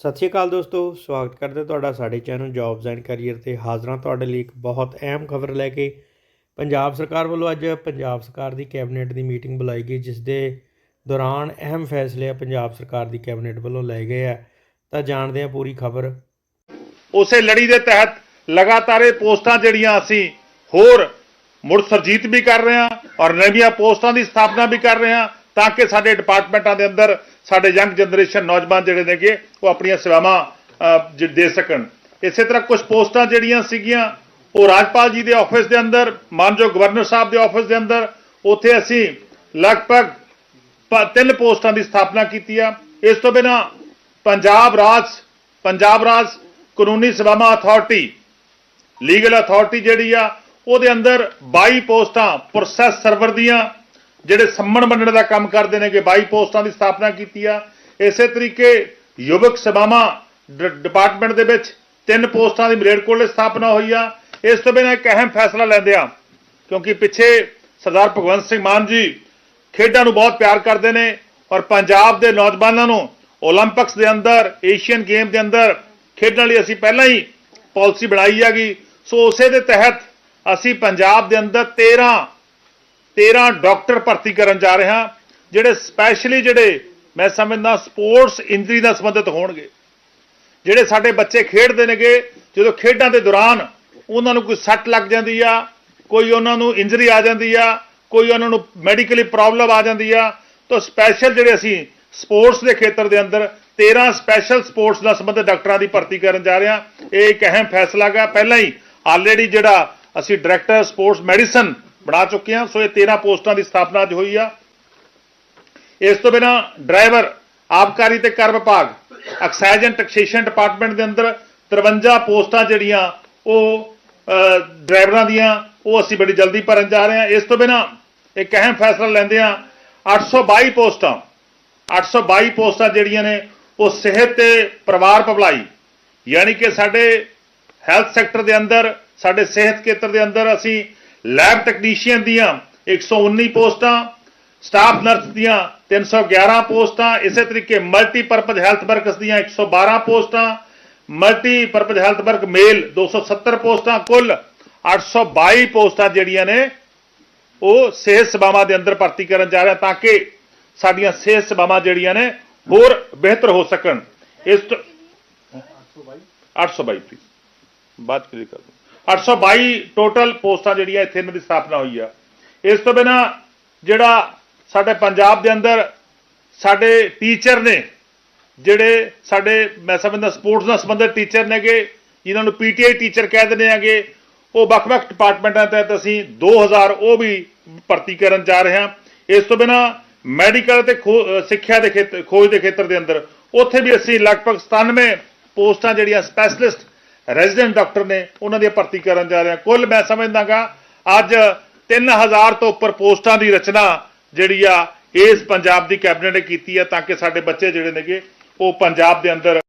ਸਤਿ ਸ਼੍ਰੀ ਅਕਾਲ ਦੋਸਤੋ, ਸਵਾਗਤ ਕਰਦੇ ਤੁਹਾਡਾ ਸਾਡੇ ਚੈਨਲ ਜੌਬਸ ਐਂਡ ਕੈਰੀਅਰ ਤੇ ਹਾਜ਼ਰਾਂ ਤੁਹਾਡੇ ਲਈ ਇੱਕ ਬਹੁਤ ਅਹਿਮ ਖਬਰ ਲੈ ਕੇ। ਪੰਜਾਬ ਸਰਕਾਰ ਵੱਲੋਂ ਅੱਜ ਪੰਜਾਬ ਸਰਕਾਰ ਦੀ ਕੈਬਨਿਟ ਦੀ ਮੀਟਿੰਗ ਬੁਲਾਈ ਗਈ, ਜਿਸ ਦੇ ਦੌਰਾਨ ਅਹਿਮ ਫੈਸਲੇ ਪੰਜਾਬ ਸਰਕਾਰ ਦੀ ਕੈਬਨਿਟ ਵੱਲੋਂ ਲਏ ਗਏ ਆ। ਤਾਂ ਜਾਣਦੇ ਹਾਂ ਪੂਰੀ ਖਬਰ। ਉਸੇ ਲੜੀ ਦੇ ਤਹਿਤ ਲਗਾਤਾਰ ਇਹ ਪੋਸਟਾਂ ਜਿਹੜੀਆਂ ਅਸੀਂ ਹੋਰ ਮੁੜ ਸਰਜੀਤ ਵੀ ਕਰ ਰਹੇ ਹਾਂ ਔਰ ਨਵੀਆਂ ਪੋਸਟਾਂ ਦੀ ਸਥਾਪਨਾ ਵੀ ਕਰ ਰਹੇ ਹਾਂ ਤਾਂ ਕਿ ਸਾਡੇ ਡਿਪਾਰਟਮੈਂਟਾਂ ਦੇ ਅੰਦਰ ਸਾਡੇ ਯੰਗ ਜਨਰੇਸ਼ਨ ਨੌਜਵਾਨ ਜਿਹੜੇ ਨੇਗੇ, ਉਹ ਆਪਣੀਆਂ ਸੇਵਾਵਾਂ ਜ- ਦੇ ਸਕਣ। ਇਸੇ ਤਰ੍ਹਾਂ ਕੁਝ ਪੋਸਟਾਂ ਜਿਹੜੀਆਂ ਸੀਗੀਆਂ, ਉਹ ਰਾਜਪਾਲ ਜੀ ਦੇ ਆਫਿਸ ਦੇ ਅੰਦਰ, ਮਾਨਯੋਗ ਗਵਰਨਰ ਸਾਹਿਬ ਦੇ ਆਫਿਸ ਦੇ ਅੰਦਰ, ਉੱਥੇ ਅਸੀਂ ਲਗਭਗ ਤਿੰਨ ਪੋਸਟਾਂ ਦੀ ਸਥਾਪਨਾ ਕੀਤੀ ਆ। ਇਸ ਤੋਂ ਬਿਨਾ ਪੰਜਾਬ ਰਾਜ ਪੰਜਾਬ ਰਾਜ ਕਾਨੂੰਨੀ ਸੇਵਾਵਾਂ ਅਥਾਰਟੀ ਲੀਗਲ ਅਥਾਰਟੀ ਜਿਹੜੀ ਆ, ਉਹਦੇ ਅੰਦਰ 22 ਪੋਸਟਾਂ ਪ੍ਰੋਸੈਸ ਸਰਵਰ ਦੀਆਂ ਜਿਹੜੇ ਸੰਮਣ ਮੰਡਲ ਦਾ ਕੰਮ ਕਰਦੇ ਨੇ ਕਿ 22 ਪੋਸਟਾਂ ਦੀ ਸਥਾਪਨਾ ਕੀਤੀ ਆ, ਇਸੇ ਤਰੀਕੇ ਯੁਵਕ ਸਭਾਵਾਂ ਡਿਪਾਰਟਮੈਂਟ ਦੇ ਵਿੱਚ ਤਿੰਨ ਪੋਸਟਾਂ ਦੀ ਮਲੇਰਕੋਟਲੇ ਸਥਾਪਨਾ ਹੋਈ ਆ। ਇਸ ਤੋਂ ਬਿਨਾਂ ਇੱਕ ਅਹਿਮ ਫੈਸਲਾ ਲੈਂਦੇ ਆ, ਕਿਉਂਕਿ ਪਿੱਛੇ ਸਰਦਾਰ ਭਗਵੰਤ ਸਿੰਘ ਮਾਨ ਜੀ ਖੇਡਾਂ ਨੂੰ ਬਹੁਤ ਪਿਆਰ ਕਰਦੇ ਨੇ ਔਰ ਪੰਜਾਬ ਦੇ ਨੌਜਵਾਨਾਂ ਨੂੰ 올림픽ਸ ਦੇ ਅੰਦਰ ਏਸ਼ੀਅਨ ਗੇਮ ਦੇ ਅੰਦਰ ਖੇਡਣ ਲਈ ਅਸੀਂ ਪਹਿਲਾਂ ਹੀ ਪਾਲਿਸੀ ਬਣਾਈ ਹੈਗੀ। ਸੋ ਉਸੇ ਦੇ ਤਹਿਤ ਅਸੀਂ ਪੰਜਾਬ ਦੇ ਅੰਦਰ 13 13 ਡਾਕਟਰ ਭਰਤੀ ਕਰਨ ਜਾ ਰਿਹਾ ਜਿਹੜੇ ਸਪੈਸ਼ਲੀ ਜਿਹੜੇ ਮੈਂ ਸਮਝਦਾ ਸਪੋਰਟਸ ਇੰਜਰੀ ਨਾਲ ਸੰਬੰਧਿਤ ਹੋਣਗੇ, ਜਿਹੜੇ ਸਾਡੇ ਬੱਚੇ ਖੇਡਦੇ ਨੇਗੇ, ਜਦੋਂ ਖੇਡਾਂ ਦੇ ਦੌਰਾਨ ਉਹਨਾਂ ਨੂੰ ਕੋਈ ਸੱਟ ਲੱਗ ਜਾਂਦੀ ਆ, ਕੋਈ ਉਹਨਾਂ ਨੂੰ ਇੰਜਰੀ ਆ ਜਾਂਦੀ ਆ, ਕੋਈ ਉਹਨਾਂ ਨੂੰ ਮੈਡੀਕਲੀ ਪ੍ਰੋਬਲਮ ਆ ਜਾਂਦੀ ਆ, ਤਾਂ ਸਪੈਸ਼ਲ ਜਿਹੜੇ ਅਸੀਂ ਸਪੋਰਟਸ ਦੇ ਖੇਤਰ ਦੇ ਅੰਦਰ 13 ਸਪੈਸ਼ਲ ਸਪੋਰਟਸ ਨਾਲ ਸੰਬੰਧਿਤ ਡਾਕਟਰਾਂ ਦੀ ਭਰਤੀ ਕਰਨ ਜਾ ਰਹੇ ਹਾਂ। ਇਹ ਇੱਕ ਅਹਿਮ ਫੈਸਲਾ ਗਾ। ਪਹਿਲਾਂ ਹੀ ਆਲਰੇਡੀ ਜਿਹੜਾ ਅਸੀਂ ਡਾਇਰੈਕਟਰ ਸਪੋਰਟਸ ਮੈਡੀਸਨ ਬਣਾ ਚੁੱਕੇ ਹਾਂ। ਸੋ ਇਹ 13 ਪੋਸਟਾਂ ਦੀ ਸਥਾਪਨਾ ਅੱਜ ਹੋਈ ਆ। ਇਸ ਤੋਂ ਬਿਨਾ ਡਰਾਈਵਰ, ਆਬਕਾਰੀ ਤੇ ਕਰ ਵਿਭਾਗ ਐਕਸਾਈਜ਼ ਐਂਡ ਟੈਕਸੇਸ਼ਨ ਡਿਪਾਰਟਮੈਂਟ ਦੇ ਅੰਦਰ 53 ਪੋਸਟਾਂ ਜਿਹੜੀਆਂ ਉਹ ਡਰਾਈਵਰਾਂ ਦੀਆਂ, ਉਹ ਅਸੀਂ ਬੜੀ ਜਲਦੀ ਭਰਨ ਜਾ ਰਹੇ ਹਾਂ। ਇਸ ਤੋਂ ਬਿਨਾ ਇੱਕ ਅਹਿਮ ਫੈਸਲਾ ਲੈਂਦੇ ਹਾਂ। 822 ਪੋਸਟਾਂ 822 ਪੋਸਟਾਂ ਜਿਹੜੀਆਂ ਨੇ, ਉਹ ਸਿਹਤ ਤੇ ਪਰਿਵਾਰ ਭਲਾਈ, ਯਾਨੀ ਕਿ ਸਾਡੇ ਹੈਲਥ ਸੈਕਟਰ ਦੇ ਅੰਦਰ, ਸਾਡੇ ਸਿਹਤ ਖੇਤਰ ਦੇ ਅੰਦਰ ਅਸੀਂ ਲੈਬ ਟੈਕਨੀਸ਼ੀਅਨ ਦੀਆਂ 119 ਪੋਸਟਾਂ ਸਟਾਫ ਨਰਸ ਦੀਆਂ 311 ਪੋਸਟਾਂ ਇਸੇ ਤਰੀਕੇ ਮਲਟੀਪਰਪਜ਼ ਹੈਲਥ ਵਰਕਰਸ ਦੀਆਂ 112 ਪੋਸਟਾਂ ਮਲਟੀਪਰਪਜ਼ ਹੈਲਥ ਵਰਕ ਮੇਲ 270 ਪੋਸਟਾਂ ਕੁੱਲ 822 ਪੋਸਟਾਂ ਜਿਹੜੀਆਂ ਨੇ ਉਹ ਸਿਹਤ ਸੇਵਾਵਾਂ ਦੇ ਅੰਦਰ ਭਰਤੀ ਕਰਨ ਜਾ ਰਿਹਾ ਤਾਂ ਕਿ ਸਾਡੀਆਂ ਸਿਹਤ ਸੇਵਾਵਾਂ ਜਿਹੜੀਆਂ ਨੇ ਹੋਰ ਬਿਹਤਰ ਹੋ ਸਕਣ। ਇਸ ਤੋਂ 822 ਪਲੀਜ਼ ਬਾਤ ਕਰੀ ਕਰ ਦੂੰ 822 ਟੋਟਲ ਪੋਸਟਾਂ ਜਿਹੜੀਆਂ ਇੱਥੇ ਇਹਨਾਂ ਦੀ ਸਥਾਪਨਾ ਹੋਈ ਆ। ਇਸ ਤੋਂ ਬਿਨਾ ਜਿਹੜਾ ਸਾਡੇ ਪੰਜਾਬ ਦੇ ਅੰਦਰ ਸਾਡੇ ਟੀਚਰ ਨੇ, ਜਿਹੜੇ ਸਾਡੇ, ਮੈਂ ਸਮਝਦਾ ਸਪੋਰਟਸ ਨਾਲ ਸੰਬੰਧਿਤ ਟੀਚਰ ਨੇਗੇ, ਜਿਨ੍ਹਾਂ ਨੂੰ ਪੀਟੀਆਈ ਟੀਚਰ ਕਹਿ ਦਿੰਦੇ ਆਗੇ, ਉਹ ਵੱਖ-ਵੱਖ ਡਿਪਾਰਟਮੈਂਟਾਂ ਤਹਿਤ ਅਸੀਂ 2000 ਉਹ ਵੀ ਭਰਤੀ ਕਰਨ ਜਾ ਰਹੇ ਹਾਂ। ਇਸ ਤੋਂ ਬਿਨਾ ਮੈਡੀਕਲ ਤੇ ਖੋ- ਸਿੱਖਿਆ ਦੇ ਖੇਤਰ ਖੋਜ ਦੇ ਖੇਤਰ ਦੇ ਅੰਦਰ, ਉੱਥੇ ਵੀ ਅਸੀਂ ਲਗਭਗ 97 ਪੋਸਟਾਂ ਜਿਹੜੀਆਂ ਸਪੈਸ਼ਲਿਸਟ ਰੈਜ਼ੀਡੈਂਟ ਡਾਕਟਰ ਨੇ ਉਹਨਾਂ ਦੀ ਭਰਤੀ ਕਰਨ ਜਾ ਰਿਹਾ। ਕੁੱਲ ਮੈਂ ਸਮਝਦਾਗਾ, ਅੱਜ 3000 ਤੋਂ ਉੱਪਰ ਪੋਸਟਾਂ ਦੀ ਰਚਨਾ ਜਿਹੜੀ ਆ, ਇਸ ਪੰਜਾਬ ਦੀ ਕੈਬਨਿਟ ਨੇ ਕੀਤੀ ਆ, ਤਾਂ ਕਿ ਸਾਡੇ ਬੱਚੇ ਜਿਹੜੇ ਨੇਗੇ, ਉਹ ਪੰਜਾਬ ਦੇ ਅੰਦਰ